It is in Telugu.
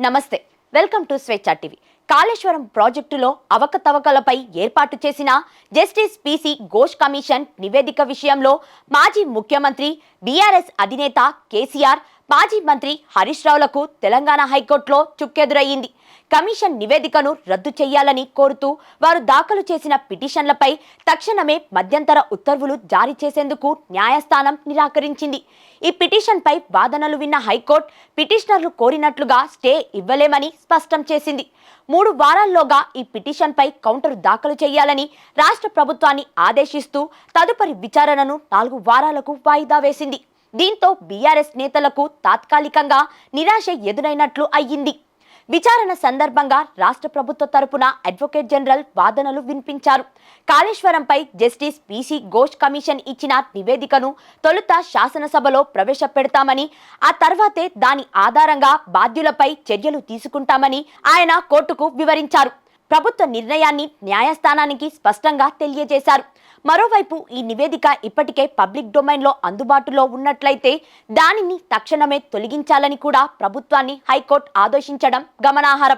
నమస్తే welcome to Swecha TV. Kaleshwaram ప్రాజెక్టులో అవకతవకలపై ఏర్పాటు చేసిన జస్టిస్ పిసి ఘోష్ కమిషన్ నివేదిక విషయంలో మాజీ ముఖ్యమంత్రి బీఆర్ఎస్ అధినేత కేసీఆర్ మాజీ మంత్రి హరీష్ రావులకు తెలంగాణ హైకోర్టులో చుక్కెదురయ్యింది. కమిషన్ నివేదికను రద్దు చేయాలని కోరుతూ వారు దాఖలు చేసిన పిటిషన్లపై తక్షణమే మధ్యంతర ఉత్తర్వులు జారీ చేసేందుకు న్యాయస్థానం నిరాకరించింది. ఈ పిటిషన్పై వాదనలు విన్న హైకోర్టు పిటిషనర్లు కోరినట్లుగా స్టే ఇవ్వలేమని స్పష్టం చేసింది. మూడు వారాల్లోగా ఈ పిటిషన్పై కౌంటర్ దాఖలు చేయాలని రాష్ట్ర ప్రభుత్వాన్ని ఆదేశిస్తూ తదుపరి విచారణను నాలుగు వారాలకు వాయిదా వేసింది. దీంతో బీఆర్ఎస్ నేతలకు తాత్కాలికంగా నిరాశ ఎదురైనట్లు అయ్యింది. విచారణ సందర్భంగా రాష్ట్ర ప్రభుత్వ తరపున అడ్వకేట్ జనరల్ వాదనలు వినిపించారు. కాళేశ్వరంపై జస్టిస్ పిసి ఘోష్ కమిషన్ ఇచ్చిన నివేదికను తొలుత శాసనసభలో ప్రవేశపెడతామని ఆ తర్వాతే దాని ఆధారంగా బాధ్యులపై చర్యలు తీసుకుంటామని ఆయన కోర్టుకు వివరించారు. ప్రభుత్వ నిర్ణయాన్ని న్యాయస్థానానికి స్పష్టంగా తెలియజేశారు. మరోవైపు ఈ నివేదిక ఇప్పటికే పబ్లిక్ డొమైన్లో అందుబాటులో ఉన్నట్లయితే దానిని తక్షణమే తొలగించాలని కూడా ప్రభుత్వాన్ని హైకోర్టు ఆదేశించడం గమనార్హం.